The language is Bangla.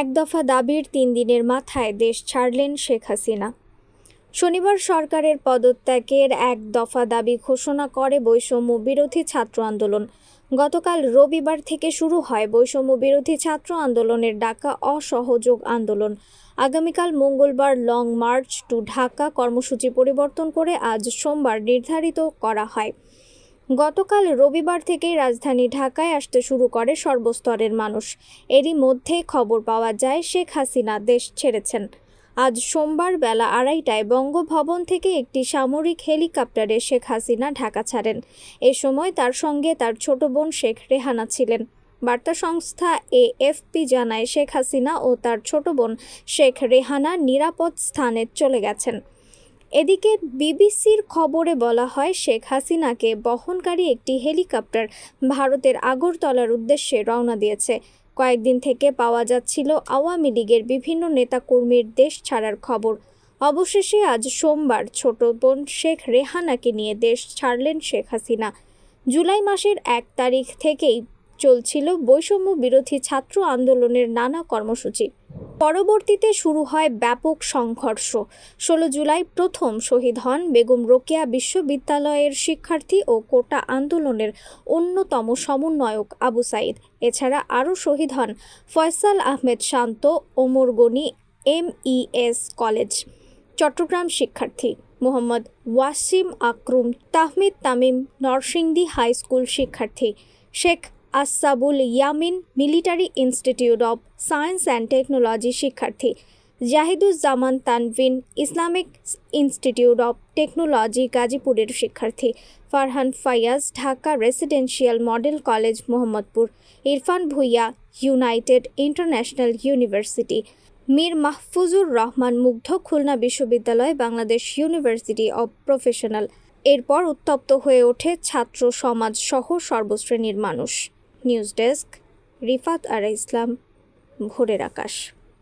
এক দফা দাবির তিন দিনের মাথায় দেশ ছাড়লেন শেখ হাসিনা। শনিবার সরকারের পদত্যাগের এক দফা দাবি ঘোষণা করে বৈষম্য বিরোধী ছাত্র আন্দোলন। গতকাল রবিবার থেকে শুরু হয় বৈষম্য বিরোধী ছাত্র আন্দোলনের ডাকা অসহযোগ আন্দোলন। আগামীকাল মঙ্গলবার লং মার্চ টু ঢাকা কর্মসূচি পরিবর্তন করে আজ সোমবার নির্ধারিত করা হয়। গতকাল রবিবার থেকেই রাজধানী ঢাকায় আসতে শুরু করে সর্বস্তরের মানুষ। এরই মধ্যে খবর পাওয়া যায়, শেখ হাসিনা দেশ ছেড়েছেন। আজ সোমবার বেলা আড়াইটায় বঙ্গভবন থেকে একটি সামরিক হেলিকপ্টারে শেখ হাসিনা ঢাকা ছাড়েন। এ সময় তার সঙ্গে তার ছোট বোন শেখ রেহানা ছিলেন। বার্তা সংস্থা এএফপি জানায়, শেখ হাসিনা ও তার ছোট বোন শেখ রেহানা নিরাপদ স্থানে চলে গেছেন। এদিকে বিবিসির খবরে বলা হয়, শেখ হাসিনাকে বহনকারী একটি হেলিকপ্টার ভারতের আগরতলার উদ্দেশ্যে রওনা দিয়েছে। কয়েকদিন থেকে পাওয়া যাচ্ছিল আওয়ামী লীগের বিভিন্ন নেতাকর্মীর দেশ ছাড়ার খবর। অবশেষে আজ সোমবার ছোট বোন শেখ রেহানাকে নিয়ে দেশ ছাড়লেন শেখ হাসিনা। জুলাই মাসের এক তারিখ থেকেই চলছিল বৈষম্য বিরোধী ছাত্র আন্দোলনের নানা কর্মসূচি। পরবর্তীতে শুরু হয় ব্যাপক সংঘর্ষ। ষোলো জুলাই প্রথম শহীদ হন বেগম রোকেয়া বিশ্ববিদ্যালয়ের শিক্ষার্থী ও কোটা আন্দোলনের অন্যতম সমন্বয়ক আবু সাইদ। এছাড়া আরও শহীদ হন Faisal Ahmed Shanto, Omar Gani, M S college Chattogram শিক্ষার্থী, মোহাম্মদ ওয়াসিম আকরুম, তাহমিদ তামিম নরসিংদী হাই স্কুল শিক্ষার্থী, Sheikh Asabul Yamin, military institute of science and technology শিক্ষার্থী। Jahiduzzaman Tanvin, Islamic institute of technology গাজীপুরের শিক্ষার্থী। Farhan Faiyaz, Dhaka residential model college, Mohammadpur. Irfan Bhuiyan, United International University. Mir Mahfuzur Rahman Mugdho Khulna বিশ্ববিদ্যালয়, বাংলাদেশ ইউনিভার্সিটি অব প্রফেশনাল। এরপর উত্তপ্ত হয়ে ওঠে ছাত্র সমাজ সহ সর্বশ্রেণীর মানুষ। নিউজ ডেস্ক রিফাত আরা ইসলাম ভোরের আকাশ।